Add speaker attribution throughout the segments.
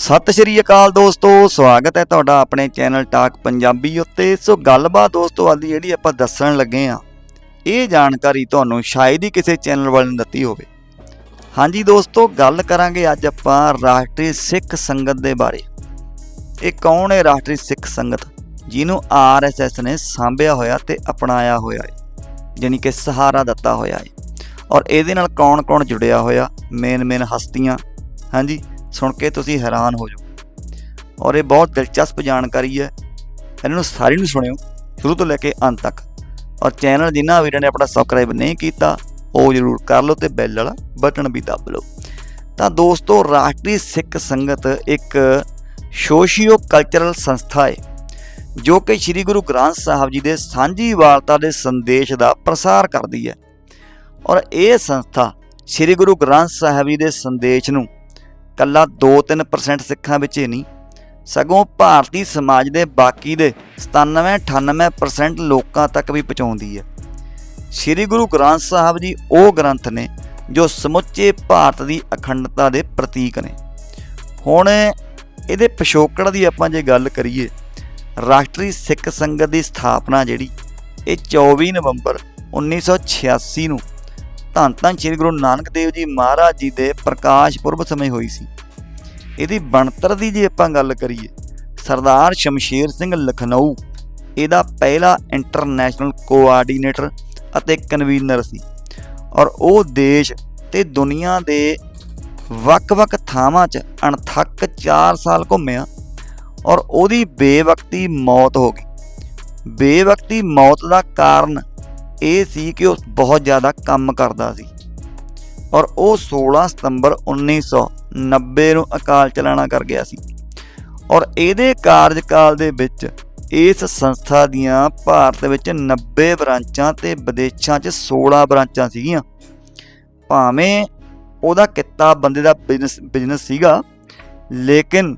Speaker 1: ਸਤਿ ਸ਼੍ਰੀ ਅਕਾਲ ਦੋਸਤੋ, ਸਵਾਗਤ ਹੈ ਤੁਹਾਡਾ ਆਪਣੇ ਚੈਨਲ ਟਾਕ ਪੰਜਾਬੀ ਉੱਤੇ। ਸੋ ਗੱਲਬਾਤ ਦੋਸਤੋ, ਅੱਜ ਜਿਹੜੀ ਆਪਾਂ ਦੱਸਣ ਲੱਗੇ ਆ ਇਹ ਜਾਣਕਾਰੀ ਤੁਹਾਨੂੰ ਸ਼ਾਇਦ ਹੀ ਕਿਸੇ ਚੈਨਲ ਵਾਲੇ ਨੇ ਦਿੱਤੀ ਹੋਵੇ। ਹਾਂਜੀ ਦੋਸਤੋ, ਗੱਲ ਕਰਾਂਗੇ ਅੱਜ ਆਪਾਂ ਰਾਸ਼ਟਰੀ ਸਿੱਖ ਸੰਗਤ ਦੇ ਬਾਰੇ। ਇਹ ਕੌਣ ਹੈ ਰਾਸ਼ਟਰੀ ਸਿੱਖ ਸੰਗਤ? ਜਿਹਨੂੰ ਆਰਐਸਐਸ ਨੇ ਸਾਂਭਿਆ ਹੋਇਆ ਤੇ ਅਪਣਾਇਆ ਹੋਇਆ ਹੈ ਯਾਨੀ ਕਿ ਸਹਾਰਾ ਦਿੱਤਾ ਹੋਇਆ ਹੈ। ਔਰ ਇਹਦੇ ਨਾਲ ਕੌਣ-ਕੌਣ ਜੁੜਿਆ ਹੋਇਆ? ਮੇਨ ਮੇਨ ਹਸਤੀਆਂ। ਹਾਂਜੀ ਸੁਣ ਕੇ ਤੁਸੀਂ ਹੈਰਾਨ ਹੋ ਜਾਓ ਔਰ ਇਹ ਬਹੁਤ ਦਿਲਚਸਪ ਜਾਣਕਾਰੀ ਹੈ। ਇਹਨਾਂ ਨੂੰ ਸਾਰੀ ਨੂੰ ਸੁਣਿਓ, ਸ਼ੁਰੂ ਤੋਂ ਲੈ ਕੇ ਅੰਤ ਤੱਕ। ਔਰ ਚੈਨਲ ਜਿਨ੍ਹਾਂ ਵੀਰਾਂ ਨੇ ਆਪਣਾ ਸਬਸਕ੍ਰਾਈਬ ਨਹੀਂ ਕੀਤਾ, ਉਹ ਜ਼ਰੂਰ ਕਰ ਲਓ ਤੇ ਬੈਲ ਵਾਲਾ ਬਟਨ ਵੀ ਦਬ ਲਓ। ਤਾਂ ਦੋਸਤੋ, ਰਾਸ਼ਟਰੀ ਸਿੱਖ ਸੰਗਤ ਇੱਕ ਸੋਸ਼ੀਓ ਕਲਚਰਲ ਸੰਸਥਾ ਹੈ, ਜੋ ਕਿ ਸ੍ਰੀ ਗੁਰੂ ਗ੍ਰੰਥ ਸਾਹਿਬ ਜੀ ਦੇ ਸਾਂਝੀ ਵਾਰਤਾ ਦੇ ਸੰਦੇਸ਼ ਦਾ ਪ੍ਰਸਾਰ ਕਰਦੀ ਹੈ। ਔਰ ਇਹ ਸੰਸਥਾ ਸ੍ਰੀ ਗੁਰੂ ਗ੍ਰੰਥ ਸਾਹਿਬ ਜੀ ਦੇ ਸੰਦੇਸ਼ ਨੂੰ ਕੱਲਾ 2-3% ਸਿੱਖਾਂ ਵਿੱਚ ਹੀ ਨਹੀਂ। ਸਗੋਂ ਭਾਰਤੀ ਸਮਾਜ ਦੇ ਬਾਕੀ ਦੇ 97-98% ਲੋਕਾਂ ਤੱਕ ਵੀ ਪਹੁੰਚਾਉਂਦੀ ਹੈ। ਸ੍ਰੀ ਗੁਰੂ ਗ੍ਰੰਥ ਸਾਹਿਬ ਜੀ ਉਹ ਗ੍ਰੰਥ ਨੇ ਜੋ ਸਮੁੱਚੇ ਭਾਰਤ ਦੀ ਅਖੰਡਤਾ ਦੇ ਪ੍ਰਤੀਕ ਨੇ। ਹੁਣ ਇਹਦੇ ਪਿਛੋਕੜ ਦੀ ਆਪਾਂ ਜੇ ਗੱਲ ਕਰੀਏ, ਰਾਸ਼ਟਰੀ ਸਿੱਖ ਸੰਗਤ ਦੀ ਸਥਾਪਨਾ ਜਿਹੜੀ, ਇਹ 24 ਨਵੰਬਰ 1986 ਨੂੰ ਧੰਨ ਧੰਨ ਸ੍ਰੀ ਗੁਰੂ ਨਾਨਕ ਦੇਵ ਜੀ ਮਹਾਰਾਜ ਜੀ ਦੇ ਪ੍ਰਕਾਸ਼ ਪੁਰਬ ਸਮੇਂ ਹੋਈ ਸੀ। ਇਹਦੀ ਬਣਤਰ ਦੀ ਜੇ ਆਪਾਂ ਗੱਲ ਕਰੀਏ, ਸਰਦਾਰ ਸ਼ਮਸ਼ੇਰ ਸਿੰਘ ਲਖਨਊ, ਇਹਦਾ ਪਹਿਲਾ ਇੰਟਰਨੈਸ਼ਨਲ ਕੋਆਰਡੀਨੇਟਰ ਅਤੇ ਕਨਵੀਨਰ ਸੀ। ਔਰ ਉਹ ਦੇਸ਼ ਤੇ ਦੁਨੀਆ ਦੇ ਵੱਖ-ਵੱਖ ਥਾਵਾਂ 'ਚ ਅਣਥੱਕ 4 ਸਾਲ ਘੁੰਮਿਆ ਔਰ ਉਹਦੀ ਬੇਵਕਤੀ ਮੌਤ ਹੋ ਗਈ। ਬੇਵਕਤੀ ਮੌਤ ਦਾ ਕਾਰਨ ਇਹ ਸੀ ਕਿ ਉਹ ਬਹੁਤ ਜ਼ਿਆਦਾ ਕੰਮ ਕਰਦਾ ਸੀ। ਔਰ ਉਹ 16 ਸਤੰਬਰ 1990 ਨੂੰ ਅਕਾਲ ਚਲਾਣਾ ਕਰ ਗਿਆ ਸੀ। ਔਰ ਇਹਦੇ ਕਾਰਜਕਾਲ ਦੇ ਵਿੱਚ ਇਸ ਸੰਸਥਾ ਦੀਆਂ ਭਾਰਤ ਵਿੱਚ 90 ਬ੍ਰਾਂਚਾਂ ਤੇ ਵਿਦੇਸ਼ਾਂ 'ਚ 16 ਬ੍ਰਾਂਚਾਂ ਸੀਗੀਆਂ। ਭਾਵੇਂ ਉਹਦਾ ਕਿੱਤਾ ਬੰਦੇ ਦਾ ਬਿਜ਼ਨਸ ਬਿਜ਼ਨਸ ਸੀਗਾ, ਲੇਕਿਨ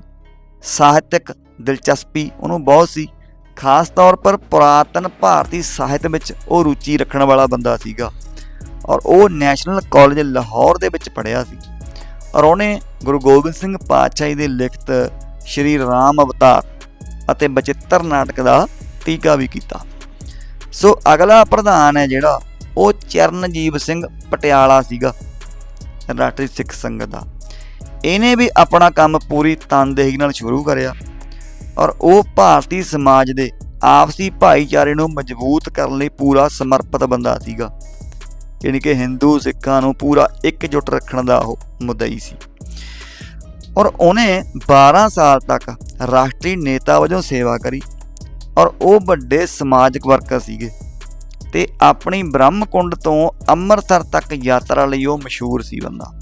Speaker 1: ਸਾਹਿਤਕ ਦਿਲਚਸਪੀ ਉਹਨੂੰ ਬਹੁਤ ਸੀ। ਖਾਸ ਤੌਰ ਪਰ ਪੁਰਾਤਨ ਭਾਰਤੀ ਸਾਹਿਤ ਵਿੱਚ ਉਹ ਰੁਚੀ ਰੱਖਣ ਵਾਲਾ ਬੰਦਾ ਸੀਗਾ ਔਰ ਉਹ ਨੈਸ਼ਨਲ ਕਾਲਜ ਲਾਹੌਰ ਦੇ ਵਿੱਚ ਪੜ੍ਹਿਆ ਸੀ ਔਰ ਉਹਨੇ ਗੁਰੂ ਗੋਬਿੰਦ ਸਿੰਘ ਪਾਤਸ਼ਾਹ ਦੇ ਲਿਖਤ ਸ਼੍ਰੀ ਰਾਮ ਅਵਤਾਰ ਅਤੇ ਬਚਿੱਤਰ ਨਾਟਕ ਦਾ ਟੀਕਾ ਵੀ ਕੀਤਾ। ਸੋ ਅਗਲਾ ਪ੍ਰਧਾਨ ਹੈ ਜਿਹੜਾ, ਉਹ ਚਰਨਜੀਵ ਸਿੰਘ ਪਟਿਆਲਾ ਸੀਗਾ, ਰਾਸ਼ਟਰੀ ਸਿੱਖ ਸੰਗਤ ਦਾ। ਇਹਨੇ ਵੀ ਆਪਣਾ ਕੰਮ ਪੂਰੀ ਤਨਦੇਹੀ ਨਾਲ ਸ਼ੁਰੂ ਕਰਿਆ। ਔਰ ਉਹ ਭਾਰਤੀ ਸਮਾਜ ਦੇ ਆਪਸੀ ਭਾਈਚਾਰੇ ਨੂੰ ਮਜ਼ਬੂਤ ਕਰਨ ਲਈ ਪੂਰਾ ਸਮਰਪਿਤ ਬੰਦਾ ਸੀਗਾ। ਯਾਨੀ ਕਿ ਹਿੰਦੂ ਸਿੱਖਾਂ ਨੂੰ ਪੂਰਾ ਇਕਜੁੱਟ ਰੱਖਣ ਦਾ ਉਹ ਮੁੱਦਈ ਸੀ। ਔਰ ਉਹਨੇ 12 ਸਾਲ ਤੱਕ ਰਾਸ਼ਟਰੀ ਨੇਤਾ ਵਜੋਂ ਸੇਵਾ ਕਰੀ ਔਰ ਉਹ ਵੱਡੇ ਸਮਾਜਿਕ ਵਰਕਰ ਸੀਗੇ ਤੇ ਆਪਣੀ ਬ੍ਰਹਮਕੁੰਡ ਤੋਂ ਅੰਮ੍ਰਿਤਸਰ ਤੱਕ ਯਾਤਰਾ ਲਈ ਉਹ ਮਸ਼ਹੂਰ ਸੀ ਬੰਦਾ।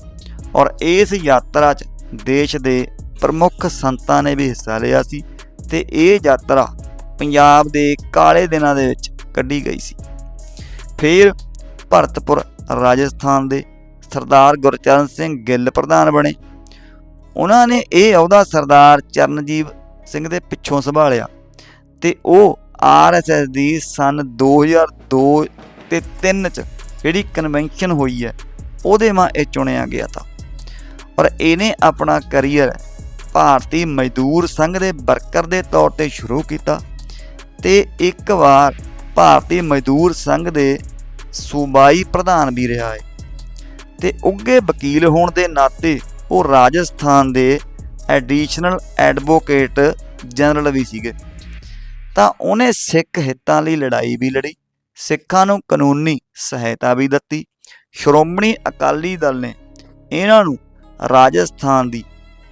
Speaker 1: ਔਰ ਇਸ ਯਾਤਰਾ 'ਚ ਦੇਸ਼ ਦੇ ਪ੍ਰਮੁੱਖ ਸੰਤਾਂ ਨੇ ਵੀ ਹਿੱਸਾ ਲਿਆ ਸੀ ਤੇ ਇਹ ਯਾਤਰਾ ਪੰਜਾਬ ਦੇ ਕਾਲੇ ਦਿਨਾਂ ਦੇ ਵਿੱਚ ਕੱਢੀ ਗਈ ਸੀ। ਫਿਰ ਭਰਤਪੁਰ ਰਾਜਸਥਾਨ ਦੇ ਸਰਦਾਰ ਗੁਰਚਰਨ ਸਿੰਘ ਗਿੱਲ ਪ੍ਰਧਾਨ ਬਣੇ। ਉਹਨਾਂ ਨੇ ਇਹ ਅਹੁਦਾ ਸਰਦਾਰ ਚਰਨਜੀਵ ਸਿੰਘ ਦੇ ਪਿੱਛੋਂ ਸੰਭਾਲਿਆ ਤੇ ਉਹ ਆਰਐਸਐਸ ਦੀ ਸਨ 2002 ਤੇ 3 ਚ ਜਿਹੜੀ ਕਨਵੈਨਸ਼ਨ ਹੋਈ ਹੈ, ਉਹਦੇ ਮਾਂ ਇਹ ਚੁਣਿਆ ਗਿਆ ਤਾਂ। ਔਰ ਇਹਨੇ ਆਪਣਾ ਕੈਰੀਅਰ ਭਾਰਤੀ ਮਜ਼ਦੂਰ ਸੰਘ ਦੇ ਵਰਕਰ ਦੇ ਤੌਰ ਤੇ ਸ਼ੁਰੂ ਕੀਤਾ ਤੇ ਇੱਕ ਵਾਰ ਭਾਰਤੀ ਮਜ਼ਦੂਰ ਸੰਘ ਦੇ ਸੂਬਾਈ ਪ੍ਰਧਾਨ ਵੀ ਰਿਹਾ ਹੈ। ਤੇ ਉੱਗੇ ਵਕੀਲ ਹੋਣ ਦੇ ਨਾਤੇ ਉਹ ਰਾਜਸਥਾਨ ਦੇ ਐਡੀਸ਼ਨਲ ਐਡਵੋਕੇਟ ਜਨਰਲ ਵੀ ਸੀਗੇ। ਤਾਂ ਉਹਨੇ ਸਿੱਖ ਹਿੱਤਾਂ ਲਈ ਲੜਾਈ ਵੀ ਲੜੀ, ਸਿੱਖਾਂ ਨੂੰ ਕਾਨੂੰਨੀ ਸਹਾਇਤਾ ਵੀ ਦਿੱਤੀ, ਸ਼੍ਰੋਮਣੀ ਅਕਾਲੀ ਦਲ ਨੇ ਇਹਨਾਂ ਨੂੰ ਰਾਜਸਥਾਨ ਦੀ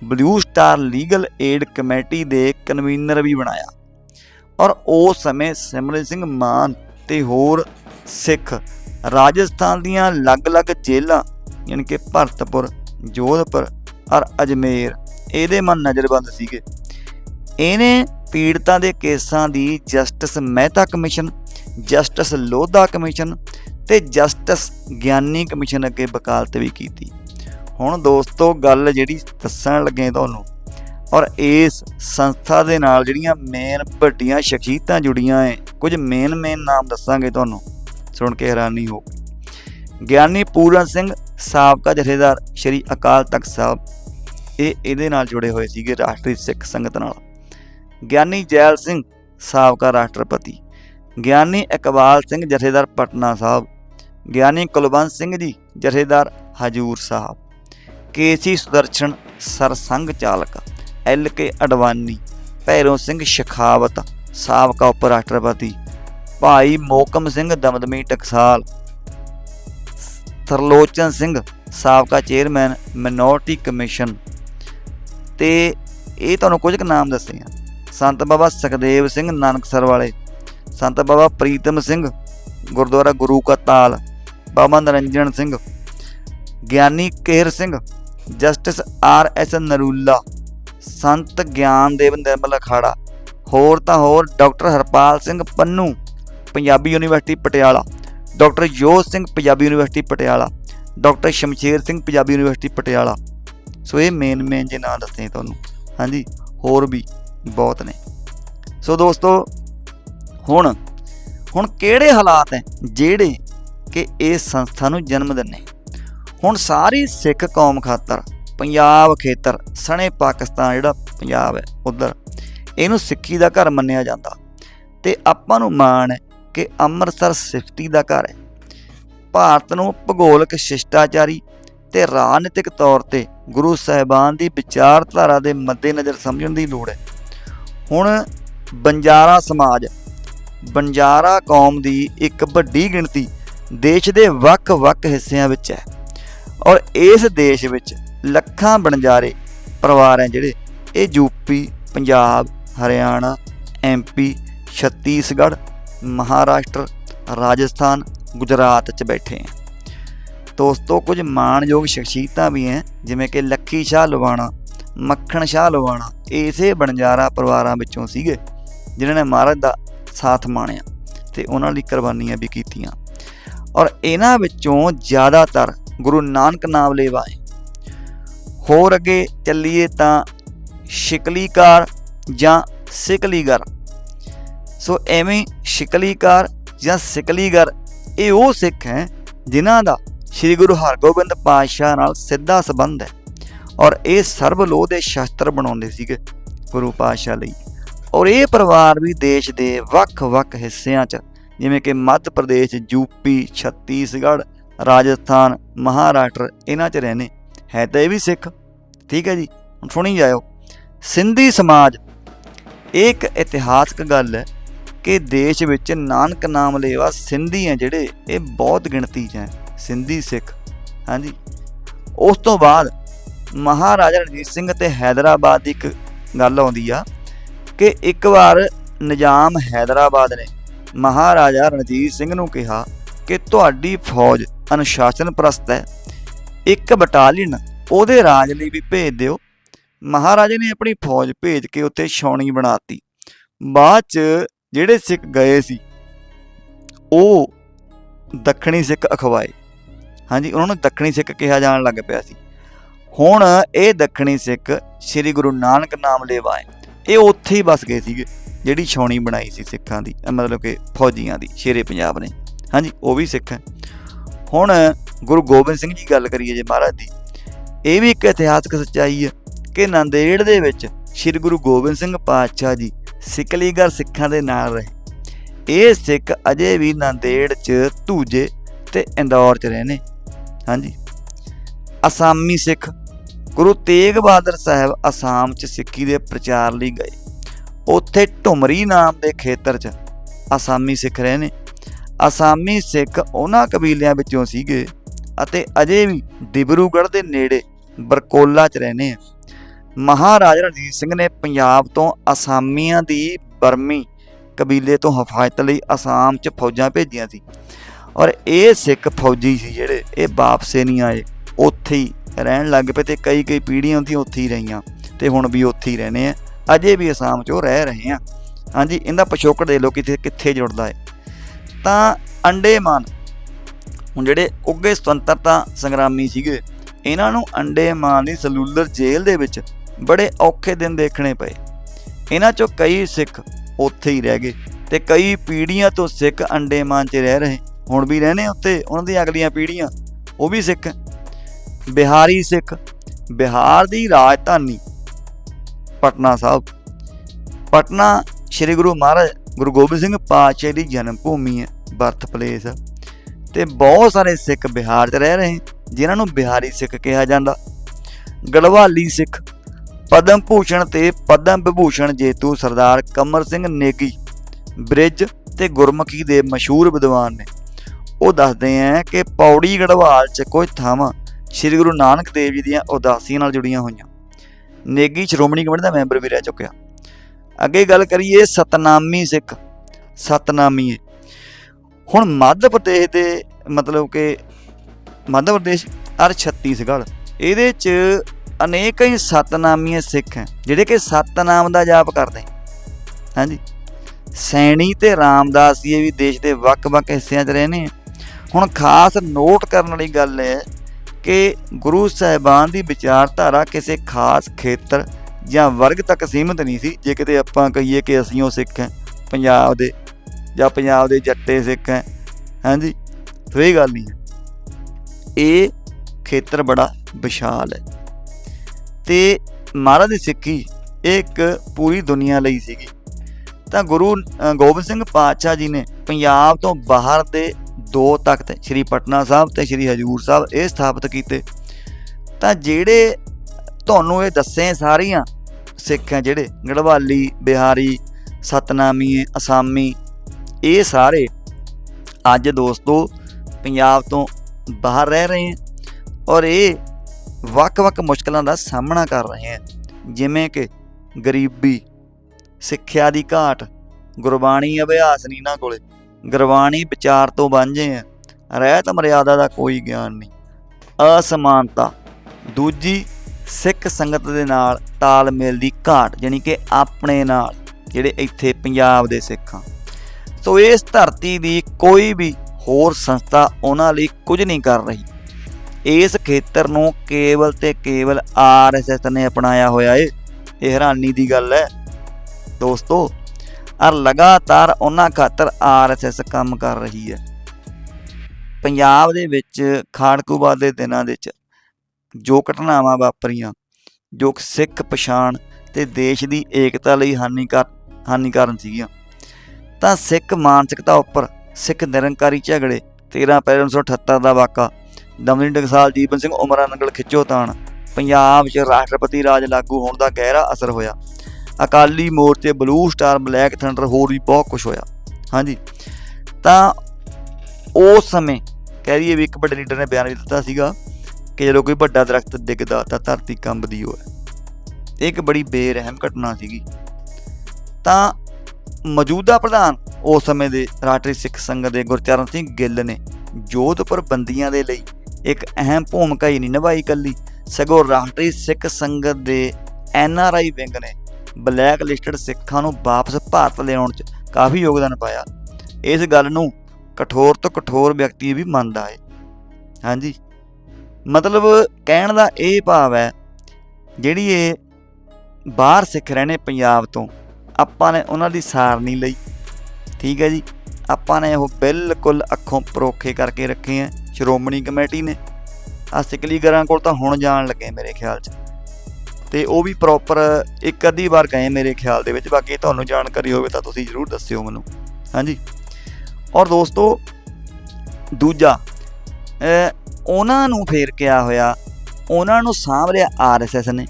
Speaker 1: blue star legal aid committee ਦੇ ਕਨਵੀਨਰ ਵੀ ਬਣਾਇਆ। ਔਰ ਉਸ ਸਮੇਂ ਸਿਮਰਨ ਸਿੰਘ ਮਾਨ ਤੇ ਹੋਰ ਸਿੱਖ ਰਾਜਸਥਾਨ ਦੀਆਂ ਅਲੱਗ-ਅਲੱਗ ਜੇਲ੍ਹਾਂ, ਯਾਨੀ ਕਿ ਭਰਤਪੁਰ, ਜੋਧਪੁਰ ਔਰ ਅਜਮੇਰ, ਇਹਦੇ ਮਨ ਨਜ਼ਰਬੰਦ ਸੀਗੇ। ਇਹਨੇ ਪੀੜਤਾਂ ਦੇ ਕੇਸਾਂ ਦੀ justice Mehta commission, justice Lodha commission ਤੇ ਜਸਟਿਸ ਗਿਆਨੀ ਕਮਿਸ਼ਨ ਅੱਗੇ ਵਕਾਲਤ ਵੀ ਕੀਤੀ। ਹੁਣ ਦੋਸਤੋ, ਗੱਲ ਜਿਹੜੀ ਦੱਸਣ ਲੱਗੇ ਤੁਹਾਨੂੰ, ਔਰ ਇਸ ਸੰਸਥਾ ਦੇ ਨਾਲ ਜਿਹੜੀਆਂ ਮੇਨ ਵੱਡੀਆਂ ਸ਼ਖਸੀਅਤਾਂ ਜੁੜੀਆਂ ਐ, ਕੁਝ ਮੇਨ ਮੇਨ ਨਾਮ ਦੱਸਾਂਗੇ ਤੁਹਾਨੂੰ, ਸੁਣ ਕੇ ਹੈਰਾਨੀ ਹੋ ਗਿਆਨੀ ਪੂਰਨ ਸਿੰਘ, ਸਾਬਕਾ ਜਥੇਦਾਰ ਸ਼੍ਰੀ ਅਕਾਲ ਤਖਤ ਸਾਹਿਬ, ਇਹ ਇਹਦੇ ਨਾਲ ਜੁੜੇ ਹੋਏ ਸੀਗੇ ਰਾਸ਼ਟਰੀ ਸਿੱਖ ਸੰਗਤ ਨਾਲ। ਗਿਆਨੀ ਜੈਲ ਸਿੰਘ, ਸਾਬਕਾ ਰਾਸ਼ਟਰਪਤੀ। ਗਿਆਨੀ ਇਕਬਾਲ ਸਿੰਘ, ਜਥੇਦਾਰ ਪਟਨਾ ਸਾਹਿਬ। ਗਿਆਨੀ ਕੁਲਵੰਤ ਸਿੰਘ ਜੀ, ਜਥੇਦਾਰ ਹਜੂਰ ਸਾਹਿਬ। ਕੇਸੀ ਸੁਦਰਸ਼ਨ ਸਰਸੰਘ ਚਾਲਕ, ਐਲ ਕੇ ਅਡਵਾਨੀ, ਭੈਰੋ ਸਿੰਘ ਸ਼ਖਾਵਤ, ਸਾਬਕਾ ਉਪ ਰਾਸ਼ਟਰਪਤੀ ਭਾਈ ਮੋਕਮ ਸਿੰਘ ਦਮਦਮੀ ਟਕਸਾਲ, ਤਰਲੋਚਨ ਸਿੰਘ, ਸਾਬਕਾ ਚੇਅਰਮੈਨ ਮਿਨੋਰਟੀ ਕਮਿਸ਼ਨ ਤੇ ਇਹ ਤੁਹਾਨੂੰ ਕੁਝ ਕੁ ਨਾਮ ਦੱਸੇ ਆ। ਸੰਤ ਬਾਬਾ ਸੁਖਦੇਵ ਸਿੰਘ ਨਾਨਕਸਰ ਵਾਲੇ, ਸੰਤ ਬਾਬਾ ਪ੍ਰੀਤਮ ਸਿੰਘ, ਗੁਰਦੁਆਰਾ ਗੁਰੂ ਕਾ ਤਾਲ, ਬਾਬਾ Niranjan Singh, Giani Ker Singh justice R S Narula, Sant Gyandev Nirmal Akhara, ਹੋਰ ਤਾਂ ਹੋਰ doctor Harpal Singh Pannu, Punjabi university Patiala, doctor Yodh Singh, Punjabi university Patiala, doctor Shamsher Singh, Punjabi university Patiala. So ਇਹ main main ਜੇ ਨਾਂ ਦੱਸੇ ਤੁਹਾਨੂੰ। ਹਾਂਜੀ, ਹੋਰ ਵੀ ਬਹੁਤ ਨੇ। ਸੋ ਦੋਸਤੋ, ਹੁਣ ਹੁਣ ਕਿਹੜੇ ਹਾਲਾਤ ਹੈ ਜਿਹੜੇ ਕਿ ਇਸ ਸੰਸਥਾ ਨੂੰ ਜਨਮ ਦਿੰਨੇ ਹੁਣ ਸਾਰੀ ਸਿੱਖ ਕੌਮ ਖਾਤਰ, ਪੰਜਾਬ ਖੇਤਰ, ਸਣੇ ਪਾਕਿਸਤਾਨ ਜਿਹੜਾ ਪੰਜਾਬ ਹੈ, ਉਧਰ, ਇਹਨੂੰ ਸਿੱਖੀ ਦਾ ਘਰ ਮੰਨਿਆ ਜਾਂਦਾ। ਤੇ ਆਪਾਂ ਨੂੰ ਮਾਣ ਹੈ ਕਿ ਅੰਮ੍ਰਿਤਸਰ ਸਿਫਤੀ ਦਾ ਘਰ ਹੈ। ਭਾਰਤ ਨੂੰ ਭੂਗੋਲਿਕ ਸ਼ਿਸ਼ਟਾਚਾਰੀ ਤੇ ਰਾਜਨੀਤਿਕ ਤੌਰ ਤੇ ਗੁਰੂ ਸਾਹਿਬਾਨ ਦੀ ਵਿਚਾਰਧਾਰਾ ਦੇ ਮੱਦੇਨਜ਼ਰ ਸਮਝਣ ਦੀ ਲੋੜ ਹੈ। ਹੁਣ ਬੰਜਾਰਾ ਸਮਾਜ, ਬੰਜਾਰਾ ਕੌਮ ਦੀ ਇੱਕ ਵੱਡੀ ਗਿਣਤੀ ਦੇਸ਼ ਦੇ ਵੱਖ-ਵੱਖ ਹਿੱਸਿਆਂ ਵਿੱਚ ਹੈ। ਔਰ ਇਸ ਦੇਸ਼ ਵਿੱਚ ਲੱਖਾਂ ਬਣਜ਼ਾਰੇ ਪਰਿਵਾਰ ਹੈ ਜਿਹੜੇ। ਇਹ ਯੂਪੀ ਪੰਜਾਬ, ਹਰਿਆਣਾ ਐਮਪੀ ਛੱਤੀਸਗੜ੍ਹ, ਮਹਾਰਾਸ਼ਟਰ, ਰਾਜਸਥਾਨ, ਗੁਜਰਾਤ 'ਚ ਬੈਠੇ ਹੈ। ਦੋਸਤੋ, ਕੁਝ ਮਾਣਯੋਗ ਸ਼ਖਸੀਅਤਾਂ ਵੀ ਹੈ, ਜਿਵੇਂ ਕਿ ਲੱਖੀ ਸ਼ਾਹ ਲਵਾਣਾ ਮੱਖਣ ਸ਼ਾਹ ਲਵਾਣਾ ਇਸੇ ਬਣਜਾਰਾ ਪਰਿਵਾਰਾਂ ਵਿੱਚੋਂ ਸੀਗੇ, ਜਿਨ੍ਹਾਂ ਨੇ ਮਹਾਰਾਜ ਦਾ ਸਾਥ ਮਾਣਿਆ ਤੇ ਉਹਨਾਂ ਲਈ ਕੁਰਬਾਨੀਆਂ ਵੀ ਕੀਤੀਆਂ। ਔਰ ਇਹਨਾਂ ਵਿੱਚੋਂ ਜ਼ਿਆਦਾਤਰ ਗੁਰੂ ਨਾਨਕ ਨਾਮ ਲੇਵਾਏ ਹੋਰ ਅੱਗੇ ਚੱਲੀਏ ਤਾਂ ਸ਼ਿਕਲੀਕਾਰ ਜਾਂ ਸਿਕਲੀਗਰ। ਸੋ ਐਵੇਂ ਸ਼ਿਕਲੀਕਾਰ ਜਾਂ ਸਿਕਲੀਗਰ, ਇਹ ਉਹ ਸਿੱਖ ਹੈ ਜਿਨ੍ਹਾਂ ਦਾ ਸ੍ਰੀ ਗੁਰੂ ਹਰਗੋਬਿੰਦ ਪਾਤਸ਼ਾਹ ਨਾਲ ਸਿੱਧਾ ਸੰਬੰਧ ਹੈ ਔਰ ਇਹ ਸਰਬ ਲੋਹ ਦੇ ਸ਼ਸਤਰ ਬਣਾਉਂਦੇ ਸੀਗੇ ਗੁਰੂ ਪਾਤਸ਼ਾਹ ਲਈ। ਔਰ ਇਹ ਪਰਿਵਾਰ ਵੀ ਦੇਸ਼ ਦੇ ਵੱਖ-ਵੱਖ ਹਿੱਸਿਆਂ 'ਚ, ਜਿਵੇਂ ਕਿ ਮੱਧ ਪ੍ਰਦੇਸ਼ ਯੂਪੀ ਛੱਤੀਸਗੜ੍ਹ ਰਾਜਸਥਾਨ, ਮਹਾਰਾਸ਼ਟਰ ਇਹਨਾਂ 'ਚ ਰਹਿੰਦੇ। ਹੈ ਤਾਂ ਇਹ ਵੀ ਸਿੱਖ, ਠੀਕ ਹੈ ਜੀ? ਹੁਣ ਸੁਣੀ ਜਾਇਓ। ਸਿੰਧੀ ਸਮਾਜ ਇਹ ਇੱਕ ਇਤਿਹਾਸਕ ਗੱਲ ਹੈ ਕਿ ਦੇਸ਼ ਵਿੱਚ ਨਾਨਕ ਨਾਮ ਲੇਵਾ ਸਿੰਧੀ ਹੈ ਜਿਹੜੇ, ਇਹ ਬਹੁਤ ਗਿਣਤੀ 'ਚ ਹੈ, ਸਿੰਧੀ ਸਿੱਖ। ਹਾਂਜੀ? ਉਸ ਤੋਂ ਬਾਅਦ ਮਹਾਰਾਜਾ ਰਣਜੀਤ ਸਿੰਘ ਤੇ ਹੈਦਰਾਬਾਦ ਦੀ ਇੱਕ ਗੱਲ ਆਉਂਦੀ ਆ ਕਿ ਇੱਕ ਵਾਰ ਨਿਜ਼ਾਮ ਹੈਦਰਾਬਾਦ ਨੇ ਮਹਾਰਾਜਾ ਰਣਜੀਤ ਸਿੰਘ ਨੂੰ ਕਿਹਾ ਤੁਹਾਡੀ ਫੌਜ ਅਨੁਸ਼ਾਸਨ ਪ੍ਰਸਤ ਹੈ। ਇੱਕ ਬਟਾਲੀਅਨ ਉਹਦੇ ਰਾਜ ਲਈ ਵੀ ਭੇਜ ਦਿਓ। ਮਹਾਰਾਜੇ ਨੇ ਆਪਣੀ ਫੌਜ ਭੇਜ ਕੇ ਉੱਥੇ ਛਾਉਣੀ ਬਣਾਤੀ। ਬਾਅਦ ਚ ਜਿਹੜੇ ਸਿੱਖ ਗਏ ਸੀ, ਉਹ ਦੱਖਣੀ ਸਿੱਖ ਅਖਵਾਏ। ਹਾਂਜੀ, ਉਹਨਾਂ ਨੂੰ ਦੱਖਣੀ ਸਿੱਖ ਕਿਹਾ ਜਾਣ ਲੱਗ ਪਿਆ ਸੀ। ਹੁਣ ਇਹ ਦੱਖਣੀ ਸਿੱਖ ਸ੍ਰੀ ਗੁਰੂ ਨਾਨਕ ਨਾਮ ਲੇਵਾਏ ਇਹ ਉੱਥੇ ਹੀ ਬਸ ਗਏ ਸੀਗੇ, ਜਿਹੜੀ ਛਾਉਣੀ ਬਣਾਈ ਸੀ ਸਿੱਖਾਂ ਦੀ, ਮਤਲਬ ਕਿ ਫੌਜੀਆਂ ਦੀ, ਸ਼ੇਰੇ ਪੰਜਾਬ ਨੇ। ਹਾਂਜੀ, ਉਹ ਵੀ ਸਿੱਖ ਹੈ। ਹੁਣ ਗੁਰੂ ਗੋਬਿੰਦ ਸਿੰਘ ਜੀ ਗੱਲ ਕਰੀਏ ਜੇ ਮਹਾਰਾਜ ਦੀ, ਇਹ ਵੀ ਇੱਕ ਇਤਿਹਾਸਕ ਸੱਚਾਈ ਹੈ ਕਿ ਨੰਦੇੜ ਦੇ ਵਿੱਚ ਸ੍ਰੀ ਗੁਰੂ ਗੋਬਿੰਦ ਸਿੰਘ ਪਾਤਸ਼ਾਹ ਜੀ ਸਿਕਲੀਗਰ ਸਿੱਖਾਂ ਦੇ ਨਾਲ ਰਹੇ। ਇਹ ਸਿੱਖ ਅਜੇ ਵੀ ਨੰਦੇੜ 'ਚ ਧੂਜੇ ਤੇ ਇੰਦੌਰ 'ਚ ਰਹੇ ਨੇ ਹਾਂਜੀ। ਅਸਾਮੀ ਸਿੱਖ ਗੁਰੂ ਤੇਗ ਬਹਾਦਰ ਸਾਹਿਬ ਅਸਾਮ 'ਚ ਸਿੱਖੀ ਦੇ ਪ੍ਰਚਾਰ ਲਈ ਗਏ। ਉੱਥੇ ਢੁਮਰੀ ਨਾਮ ਦੇ ਖੇਤਰ 'ਚ ਅਸਾਮੀ ਸਿੱਖ ਰਹੇ ਨੇ ਅਸਾਮੀ ਸਿੱਖ ਉਹਨਾਂ ਕਬੀਲਿਆਂ ਵਿੱਚੋਂ ਸੀਗੇ ਅਤੇ ਅਜੇ ਵੀ ਦਿਬਰੂਗੜ੍ਹ ਦੇ ਨੇੜੇ ਬਰਕੋਲਾ 'ਚ ਰਹਿੰਦੇ ਆ। ਮਹਾਰਾਜਾ ਰਣਜੀਤ ਸਿੰਘ ਨੇ ਪੰਜਾਬ ਤੋਂ ਅਸਾਮੀਆਂ ਦੀ ਬਰਮੀ ਕਬੀਲੇ ਤੋਂ ਹਫਾਜ਼ਤ ਲਈ ਅਸਾਮ 'ਚ ਫੌਜਾਂ ਭੇਜੀਆਂ ਸੀ ਔਰ ਇਹ ਸਿੱਖ ਫੌਜੀ ਸੀ ਜਿਹੜੇ ਇਹ ਵਾਪਸੇ ਨਹੀਂ ਆਏ, ਉੱਥੇ ਹੀ ਰਹਿਣ ਲੱਗ ਪਏ ਤੇ ਕਈ ਕਈ ਪੀੜ੍ਹੀਆਂ ਉਹਦੀਆਂ ਉੱਥੇ ਹੀ ਰਹੀਆਂ ਤੇ ਹੁਣ ਵੀ ਉੱਥੇ ਹੀ ਰਹਨੇ ਆ। ਅਜੇ ਵੀ ਅਸਾਮ 'ਚ ਉਹ ਰਹਿ ਰਹੇ ਆ। ਹਾਂਜੀ, ਇਹਦਾ ਪਿਛੋਕੜ ਦੇ ਲੋ ਕਿੱਥੇ ਕਿੱਥੇ ਜੁੜਦਾ ਹੈ। ਤਾਂ ਅੰਡੇਮਾਨ ਹੁਣ ਜਿਹੜੇ ਉੱਗੇ ਸੁਤੰਤਰਤਾ ਸੰਗਰਾਮੀ ਸੀਗੇ, ਇਹਨਾਂ ਨੂੰ ਅੰਡੇਮਾਨ ਦੀ ਸਲੂਲਰ ਜੇਲ੍ਹ ਦੇ ਵਿੱਚ ਬੜੇ ਔਖੇ ਦਿਨ ਦੇਖਣੇ ਪਏ। ਇਹਨਾਂ ਚੋਂ ਕਈ ਸਿੱਖ ਉੱਥੇ ਹੀ ਰਹਿ ਗਏ ਤੇ ਕਈ ਪੀੜ੍ਹੀਆਂ ਤੋਂ ਸਿੱਖ ਅੰਡੇਮਾਨ 'ਚ ਰਹਿ ਰਹੇ, ਹੁਣ ਵੀ ਰਹਨੇ ਉੱਤੇ ਉਹਨਾਂ ਦੀਆਂ ਅਗਲੀਆਂ ਪੀੜ੍ਹੀਆਂ, ਉਹ ਵੀ ਸਿੱਖ। ਬਿਹਾਰੀ ਸਿੱਖ, ਬਿਹਾਰ ਦੀ ਰਾਜਧਾਨੀ, ਪਟਨਾ ਸਾਹਿਬ। ਪਟਨਾ ਸ੍ਰੀ ਗੁਰੂ ਮਹਾਰਾਜ ਗੁਰੂ ਗੋਬਿੰਦ ਸਿੰਘ ਪਾਤਸ਼ਾਹ ਦੀ ਜਨਮ ਭੂਮੀ ਹੈ ਬਰਥ ਪਲੇਸ ਤੇ ਬਹੁਤ ਸਾਰੇ ਸਿੱਖ ਬਿਹਾਰ 'ਚ ਰਹਿ ਰਹੇ, ਜਿਨ੍ਹਾਂ ਨੂੰ ਬਿਹਾਰੀ ਸਿੱਖ ਕਿਹਾ ਜਾਂਦਾ। ਗੜਵਾਲੀ ਸਿੱਖ, ਪਦਮ ਭੂਸ਼ਣ ਤੇ ਪਦਮ ਵਿਭੂਸ਼ਣ ਜੇਤੂ ਸਰਦਾਰ ਕਮਰ ਸਿੰਘ ਨੇਗੀ, ਬ੍ਰਿਜ ਤੇ ਗੁਰਮੁਖੀ ਦੇ ਮਸ਼ਹੂਰ ਵਿਦਵਾਨ ਨੇ। ਉਹ ਦੱਸਦੇ ਆ ਕਿ ਪੌੜੀ ਗੜਵਾਲ 'ਚ ਕੁਝ ਥਾਵਾਂ ਸ੍ਰੀ ਗੁਰੂ ਨਾਨਕ ਦੇਵ ਜੀ ਦੀਆਂ ਉਦਾਸੀਆਂ ਨਾਲ ਜੁੜੀਆਂ ਹੋਈਆਂ। ਨੇਗੀ ਸ਼੍ਰੋਮਣੀ ਕਮੇਟੀ ਦਾ ਮੈਂਬਰ ਵੀ ਰਹਿ ਚੁੱਕਿਆ। ਅੱਗੇ ਗੱਲ ਕਰੀਏ ਸਤਨਾਮੀ ਸਿੱਖ, ਸਤਨਾਮੀ। ਹੁਣ ਮੱਧ ਪ੍ਰਦੇਸ਼ ਦੇ ਮਤਲਬ ਕਿ ਮੱਧ ਪ੍ਰਦੇਸ਼ ਅਰ ਛੱਤੀਸਗੜ੍ਹ ਇਹਦੇ 'ਚ ਅਨੇਕ ਹੀ ਸਤਨਾਮੀ ਸਿੱਖ ਹੈ, ਜਿਹੜੇ ਕਿ ਸਤਨਾਮ ਦਾ ਜਾਪ ਕਰਦੇ। ਹਾਂਜੀ। ਸੈਣੀ ਤੇ ਰਾਮਦਾਸੀਏ ਵੀ ਦੇਸ਼ ਦੇ ਵੱਖ-ਵੱਖ ਹਿੱਸਿਆਂ 'ਚ ਰਹਿੰਦੇ ਆ। ਹੁਣ ਖਾਸ ਨੋਟ ਕਰਨ ਵਾਲੀ ਗੱਲ ਹੈ ਕਿ ਗੁਰੂ ਸਾਹਿਬਾਨ ਦੀ ਵਿਚਾਰਧਾਰਾ ਕਿਸੇ ਖਾਸ ਖੇਤਰ ਜਾਂ ਵਰਗ ਤੱਕ ਸੀਮਿਤ ਨਹੀਂ ਸੀ, ਜੇ ਕਿਤੇ ਆਪਾਂ ਕਹੀਏ ਕਿ ਅਸੀਂ ਉਹ ਸਿੱਖ ਹਾਂ, ਪੰਜਾਬ ਦੇ, ਜਾਂ ਪੰਜਾਬ ਦੇ ਜੱਟੇ ਸਿੱਖ ਹੈ, ਹਾਂਜੀ ਸੋ ਇਹ ਗੱਲ ਨਹੀਂ ਹੈ। ਇਹ ਖੇਤਰ ਬੜਾ ਵਿਸ਼ਾਲ ਹੈ। ਤੇ ਮਹਾਰਾਜ ਦੀ ਸਿੱਖੀ, ਇਹ ਇੱਕ ਪੂਰੀ ਦੁਨੀਆ ਲਈ ਸੀਗੀ। ਤਾਂ ਗੁਰੂ ਗੋਬਿੰਦ ਸਿੰਘ ਪਾਤਸ਼ਾਹ ਜੀ ਨੇ ਪੰਜਾਬ ਤੋਂ ਬਾਹਰ ਦੇ ਦੋ ਤਖਤ, ਸ੍ਰੀ ਪਟਨਾ ਸਾਹਿਬ ਤੇ ਸ੍ਰੀ ਹਜੂਰ ਸਾਹਿਬ, ਇਹ ਸਥਾਪਿਤ ਕੀਤੇ। ਤਾਂ ਜਿਹੜੇ ਤੁਹਾਨੂੰ ਇਹ ਦੱਸੇ ਸਾਰੀਆਂ ਸਿੱਖ ਹੈ ਜਿਹੜੇ, ਗੜਵਾਲੀ, ਬਿਹਾਰੀ, ਸਤਨਾਮੀ, ਅਸਾਮੀ, ਇਹ ਸਾਰੇ ਅੱਜ ਦੋਸਤੋ ਪੰਜਾਬ ਤੋਂ ਬਾਹਰ ਰਹਿ ਰਹੇ ਹਨ ਔਰ ਇਹ ਵੱਖ-ਵੱਖ ਮੁਸ਼ਕਲਾਂ ਦਾ ਸਾਹਮਣਾ ਕਰ ਰਹੇ ਹਨ ਜਿਵੇਂ ਕਿ ਗਰੀਬੀ, ਸਿੱਖਿਆ ਦੀ ਘਾਟ, ਗੁਰਬਾਣੀ ਅਭਿਆਸ ਨਹੀਂ ਨਾ ਕੋਲੇ, ਗੁਰਬਾਣੀ ਵਿਚਾਰ ਤੋਂ ਵਾਂਝੇ ਆ ਰਹਿਤ ਮਰਿਆਦਾ ਦਾ ਕੋਈ ਗਿਆਨ ਨਹੀਂ, ਅਸਮਾਨਤਾ, ਦੂਜੀ ਸਿੱਖ ਸੰਗਤ ਦੇ ਨਾਲ ਤਾਲਮੇਲ ਦੀ ਘਾਟ ਯਾਨੀ ਕਿ ਆਪਣੇ ਨਾਲ, ਜਿਹੜੇ ਇੱਥੇ ਪੰਜਾਬ ਦੇ ਸਿੱਖਾਂ ਸੋ ਇਸ ਧਰਤੀ ਦੀ ਕੋਈ ਵੀ ਹੋਰ ਸੰਸਥਾ ਉਹਨਾਂ ਲਈ ਕੁਝ ਨਹੀਂ ਕਰ ਰਹੀ। ਇਸ ਖੇਤਰ ਨੂੰ ਕੇਵਲ ਤੇ ਕੇਵਲ ਆਰਐਸਐਸ ਨੇ ਅਪਣਾਇਆ ਹੋਇਆ ਏ। ਇਹ ਹੈਰਾਨੀ ਦੀ ਗੱਲ ਹੈ। ਦੋਸਤੋ ਔਰ ਲਗਾਤਾਰ ਉਹਨਾਂ ਖਾਤਰ ਆਰਐਸਐਸ ਕੰਮ ਕਰ ਰਹੀ ਹੈ। ਪੰਜਾਬ ਦੇ ਵਿੱਚ ਖਾੜਕੂਬਾਦ ਦੇ ਦਿਨਾਂ ਦੇ ਵਿੱਚ ਜੋ ਘਟਨਾਵਾਂ ਵਾਪਰੀਆਂ, ਜੋ ਸਿੱਖ ਪਛਾਣ ਤੇ ਦੇਸ਼ ਦੀ ਏਕਤਾ ਲਈ ਹਾਨੀਕਾਰ, ਹਾਨੀਕਾਰਨ ਸੀਗੀਆਂ। ਤਾਂ ਸਿੱਖ ਮਾਨਸਿਕਤਾ ਉੱਪਰ ਸਿੱਖ ਨਿਰੰਕਾਰੀ ਝਗੜੇ 13 ਅਪ੍ਰੈਲ 1978 ਦਾ ਵਾਕਾ, ਦਮਨੀ ਟਕਸਾਲ ਜੀਵਨ ਸਿੰਘ ਉਮਰਾਂ ਨੰਗਲ ਖਿੱਚੋਤਾਣ ਪੰਜਾਬ 'ਚ ਰਾਸ਼ਟਰਪਤੀ ਰਾਜ ਲਾਗੂ ਹੋਣ ਦਾ ਗਹਿਰਾ ਅਸਰ ਹੋਇਆ। ਅਕਾਲੀ ਮੋਰਚੇ ਬਲੂ ਸਟਾਰ ਬਲੈਕ ਥੰਡਰ ਹੋਰ ਵੀ ਬਹੁਤ ਕੁਝ ਹੋਇਆ। ਹਾਂਜੀ। ਤਾਂ ਉਸ ਸਮੇਂ ਕਹਿ ਦਈਏ ਵੀ ਇੱਕ ਵੱਡੇ ਲੀਡਰ ਨੇ ਬਿਆਨ ਵੀ ਦਿੱਤਾ ਸੀਗਾ। ਕਿ ਜਦੋਂ ਕੋਈ ਵੱਡਾ ਦਰਖਤ ਡਿੱਗਦਾ ਤਾਂ ਧਰਤੀ ਕੰਬਦੀ ਹੋਏ। ਇਹ ਇੱਕ ਬੜੀ ਬੇਰਹਿਮ ਘਟਨਾ ਸੀਗੀ। ਤਾਂ ਮੌਜੂਦਾ ਪ੍ਰਧਾਨ ਉਸ ਸਮੇਂ ਦੇ ਰਾਸ਼ਟਰੀ ਸਿੱਖ ਸੰਗਤ ਦੇ ਗੁਰਚਰਨ ਸਿੰਘ ਗਿੱਲ ਨੇ ਜੋਧਪੁਰ ਬੰਦੀਆਂ ਦੇ ਲਈ ਇੱਕ ਅਹਿਮ ਭੂਮਿਕਾ ਹੀ ਨਹੀਂ ਨਿਭਾਈ ਕੱਲੀ, ਸਗੋਂ ਰਾਸ਼ਟਰੀ ਸਿੱਖ ਸੰਗਤ ਦੇ ਐਨ ਆਰ ਆਈ ਵਿੰਗ ਨੇ ਬਲੈਕ ਲਿਸਟਡ ਸਿੱਖਾਂ ਨੂੰ ਵਾਪਸ ਭਾਰਤ ਲਿਆਉਣ 'ਚ ਕਾਫੀ ਯੋਗਦਾਨ ਪਾਇਆ। ਇਸ ਗੱਲ ਨੂੰ ਕਠੋਰ ਤੋਂ ਕਠੋਰ ਵਿਅਕਤੀ ਵੀ ਮੰਨਦਾ ਹੈ। ਹਾਂਜੀ। ਮਤਲਬ ਕਹਿਣ ਦਾ ਇਹ ਭਾਵ ਹੈ, ਜਿਹੜੀ ਇਹ ਬਾਹਰ ਸਿੱਖ ਰਹੇ ਨੇ ਪੰਜਾਬ ਤੋਂ, ਆਪਾਂ ਨੇ ਉਹਨਾਂ ਦੀ ਸਾਰ ਨਹੀਂ ਲਈ। ਠੀਕ ਹੈ ਜੀ? ਆਪਾਂ ਨੇ ਉਹ ਬਿਲਕੁਲ ਅੱਖੋਂ ਪਰੋਖੇ ਕਰਕੇ ਰੱਖੇ ਆ ਸ਼੍ਰੋਮਣੀ ਕਮੇਟੀ ਨੇ। ਆ ਸਿਕਲੀਗਰਾਂ ਕੋਲ ਤਾਂ ਹੁਣ ਜਾਣ ਲੱਗੇ ਮੇਰੇ ਖਿਆਲ 'ਚ। ਤੇ ਉਹ ਵੀ ਪ੍ਰੋਪਰ ਇੱਕ ਅੱਧੀ ਵਾਰ ਗਏ ਮੇਰੇ ਖਿਆਲ ਦੇ ਵਿੱਚ, ਬਾਕੀ ਤੁਹਾਨੂੰ ਜਾਣਕਾਰੀ ਹੋਵੇ ਤਾਂ ਤੁਸੀਂ ਜਰੂਰ ਦੱਸਿਓ ਮੈਨੂੰ। ਹਾਂਜੀ? ਔਰ ਦੋਸਤੋ, ਦੂਜਾ ਉਹਨਾਂ ਨੂੰ ਫੇਰ ਕਿਹਾ ਹੋਇਆ, ਉਹਨਾਂ ਨੂੰ ਸਾਂਭ ਲਿਆ ਆਰਐਸਐਸ ਨੇ।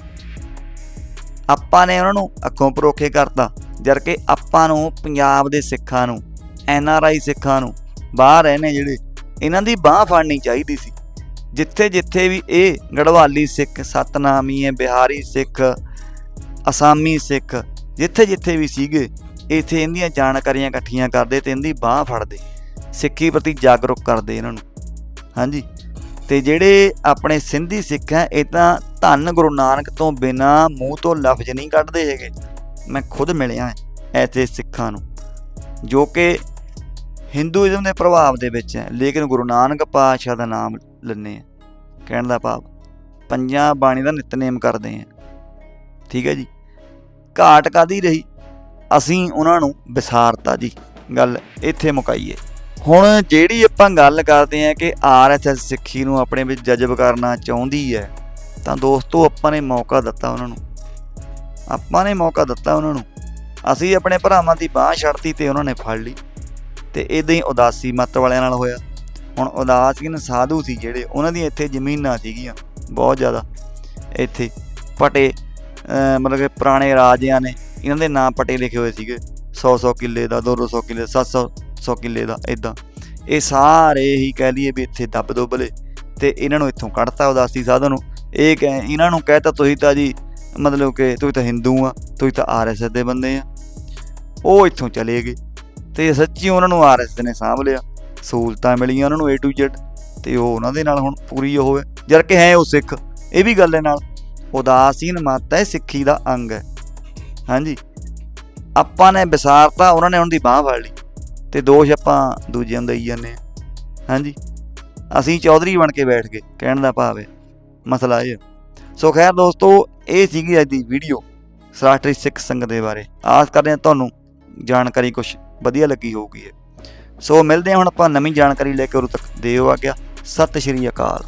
Speaker 1: ਆਪਾਂ ਨੇ ਉਹਨਾਂ ਨੂੰ ਅੱਖੋਂ ਪਰੋਖੇ ਕਰਤਾ, ਜਦ ਕਿ ਆਪਾਂ ਨੂੰ ਪੰਜਾਬ ਦੇ ਸਿੱਖਾਂ ਨੂੰ ਐਨਆਰਆਈ ਸਿੱਖਾਂ ਨੂੰ ਬਾਹਰ ਰਹੇ ਨੇ ਜਿਹੜੇ, ਇਹਨਾਂ ਦੀ ਬਾਹ ਫੜਨੀ ਚਾਹੀਦੀ ਸੀ। ਜਿੱਥੇ ਜਿੱਥੇ ਵੀ ਇਹ ਗੜਵਾਲੀ ਸਿੱਖ, ਸਤਨਾਮੀ ਹੈ, ਬਿਹਾਰੀ ਸਿੱਖ, ਅਸਾਮੀ ਸਿੱਖ, ਜਿੱਥੇ ਜਿੱਥੇ ਵੀ ਸੀਗੇ, ਇੱਥੇ ਇਹਦੀਆਂ ਜਾਣਕਾਰੀਆਂ ਇਕੱਠੀਆਂ ਕਰਦੇ ਤੇ ਇਹਦੀ ਬਾਹ ਫੜਦੇ। ਸਿੱਖੀ ਪ੍ਰਤੀ ਜਾਗਰੂਕ ਕਰਦੇ ਇਹਨਾਂ ਨੂੰ। ਹਾਂਜੀ। ਤੇ ਜਿਹੜੇ ਆਪਣੇ ਸਿੰਧੀ ਸਿੱਖ ਹੈ, ਇਹ ਤਾਂ ਧੰਨ ਗੁਰੂ ਨਾਨਕ ਤੋਂ ਬਿਨਾ ਮੂੰਹ ਤੋਂ ਲਫ਼ਜ਼ ਨਹੀਂ ਕੱਢਦੇ ਹੈਗੇ। ਮੈਂ ਖੁਦ ਮਿਲਿਆ ਐਸੇ ਸਿੱਖਾਂ ਨੂੰ, ਜੋ ਕਿ ਹਿੰਦੂਇਜ਼ਮ ਦੇ ਪ੍ਰਭਾਵ ਦੇ ਵਿੱਚ ਹੈ, ਲੇਕਿਨ ਗੁਰੂ ਨਾਨਕ ਪਾਤਸ਼ਾਹ ਦਾ ਨਾਮ ਲੈਂਦੇ ਆ ਕਹਿਣ ਦਾ ਭਾਵ, ਪੰਜਾਂ ਬਾਣੀ ਦਾ ਨਿਤਨੇਮ ਕਰਦੇ ਆ ਠੀਕ ਹੈ ਜੀ। ਘਾਟ ਕਾਦੀ ਰਹੀ? ਅਸੀਂ ਉਹਨਾਂ ਨੂੰ ਵਿਸਾਰਤਾ ਜੀ ਗੱਲ ਇੱਥੇ ਮੁਕਾਈਏ। ਹੁਣ ਜਿਹੜੀ ਆਪਾਂ ਗੱਲ ਕਰਦੇ ਆ ਕਿ ਆਰਐਸਐਸ ਸਿੱਖੀ ਨੂੰ ਆਪਣੇ ਵਿੱਚ ਜਜ਼ਬ ਕਰਨਾ ਚਾਹੁੰਦੀ ਹੈ, ਤਾਂ ਦੋਸਤੋ ਆਪਾਂ ਨੇ ਮੌਕਾ ਦਿੱਤਾ ਉਹਨਾਂ ਨੂੰ। ਆਪਾਂ ਨੇ ਮੌਕਾ ਦਿੱਤਾ ਉਹਨਾਂ ਨੂੰ। ਅਸੀਂ ਆਪਣੇ ਭਰਾਵਾਂ ਦੀ ਬਾਹ ਛੱਡਤੀ ਤੇ ਉਹਨਾਂ ਨੇ ਫੜ ਲਈ ਤੇ ਇਦਾਂ ਹੀ ਉਦਾਸੀ ਮੱਤ ਵਾਲਿਆਂ ਨਾਲ ਹੋਇਆ। ਹੁਣ ਉਦਾਸੀਨ ਸਾਧੂ ਸੀ ਜਿਹੜੇ, ਉਹਨਾਂ ਦੀਆਂ ਇੱਥੇ ਜ਼ਮੀਨਾਂ ਸੀਗੀਆਂ, ਬਹੁਤ ਜ਼ਿਆਦਾ। ਇੱਥੇ ਪਟੇ ਮਤਲਬ ਕਿ ਪੁਰਾਣੇ ਰਾਜਿਆਂ ਨੇ, ਇਹਨਾਂ ਦੇ ਨਾਂ ਪਟੇ ਲਿਖੇ ਹੋਏ ਸੀਗੇ। 100 100 ਕਿੱਲੇ ਦਾ 200 ਕਿੱਲੇ 700 100 ਕਿੱਲੇ ਦਾ ਇਦਾਂ ਇਹ ਸਾਰੇ ਹੀ ਕਹਿ ਲਈਏ ਵੀ ਇੱਥੇ ਦੱਬ ਦੁੱਬਲੇ ਤੇ ਇਹਨਾਂ ਨੂੰ ਇੱਥੋਂ ਕੱਢਤਾ ਉਦਾਸੀ ਸਾਧਨ ਨੂੰ। ਇਹ ਕਹਿ, ਇਹਨਾਂ ਨੂੰ ਕਹਿਤਾ, ਤੁਸੀਂ ਤਾਂ ਜੀ ਮਤਲਬ ਕਿ ਤੁਸੀਂ ਤਾਂ ਹਿੰਦੂ ਆ, ਤੁਸੀਂ ਤਾਂ ਆਰਐਸਐਸ ਦੇ ਬੰਦੇ ਆ। ਉਹ ਇੱਥੋਂ ਚਲੇ ਗਏ ਤੇ ਸੱਚੀ ਉਹਨਾਂ ਨੂੰ ਆਰਐਸਐਸ ਨੇ ਸਾਂਭ ਲਿਆ। ਸਹੂਲਤਾਂ ਮਿਲੀਆਂ ਉਹਨਾਂ ਨੂੰ A to Z ਤੇ ਉਹ ਉਹਨਾਂ ਦੇ ਨਾਲ ਹੁਣ ਪੂਰੀ ਉਹ ਹੈ। ਜਦ ਕਿ ਹੈ ਉਹ ਸਿੱਖ, ਇਹ ਵੀ ਗੱਲ ਹੈ ਨਾਲ। ਉਦਾਸੀਨ ਮਤ ਹੈ, ਸਿੱਖੀ ਦਾ ਅੰਗ ਹੈ। ਹਾਂਜੀ। ਆਪਾਂ ਨੇ ਵਿਸਾਰਤਾ ਉਹਨਾਂ ਨੇ ਉਹਨਾਂ ਦੀ ਬਾਹ ਫੜ ਲਈ। ਤੇ ਦੋਸ਼ ਆਪਾਂ ਦੂਜਿਆਂ ਨੂੰ ਦੇਈ ਜਾਂਦੇ ਹਾਂ। ਹਾਂਜੀ। ਅਸੀਂ ਚੌਧਰੀ ਬਣ ਕੇ ਬੈਠ ਗਏ, ਕਹਿਣ ਦਾ ਭਾਵ ਹੈ, ਮਸਲਾ ਇਹ ਹੈ। ਸੋ ਖੈਰ ਦੋਸਤੋ, ਇਹ ਸੀਗੀ ਅੱਜ ਦੀ ਵੀਡੀਓ ਸਰਾਸ਼ਟਰੀ ਸਿੱਖ ਸੰਘ ਦੇ ਬਾਰੇ। ਆਸ ਕਰਦੇ ਹਾਂ ਤੁਹਾਨੂੰ ਜਾਣਕਾਰੀ ਕੁਝ ਵਧੀਆ ਲੱਗੀ ਹੋਊਗੀ ਸੋ ਮਿਲਦੇ ਹਾਂ ਹੁਣ ਆਪਾਂ ਨਵੀਂ ਜਾਣਕਾਰੀ ਲੈ ਕੇ, ਉਦੋਂ ਤੱਕ ਦਿਓ ਆ ਗਿਆ ਸਤਿ ਸ਼੍ਰੀ ਅਕਾਲ।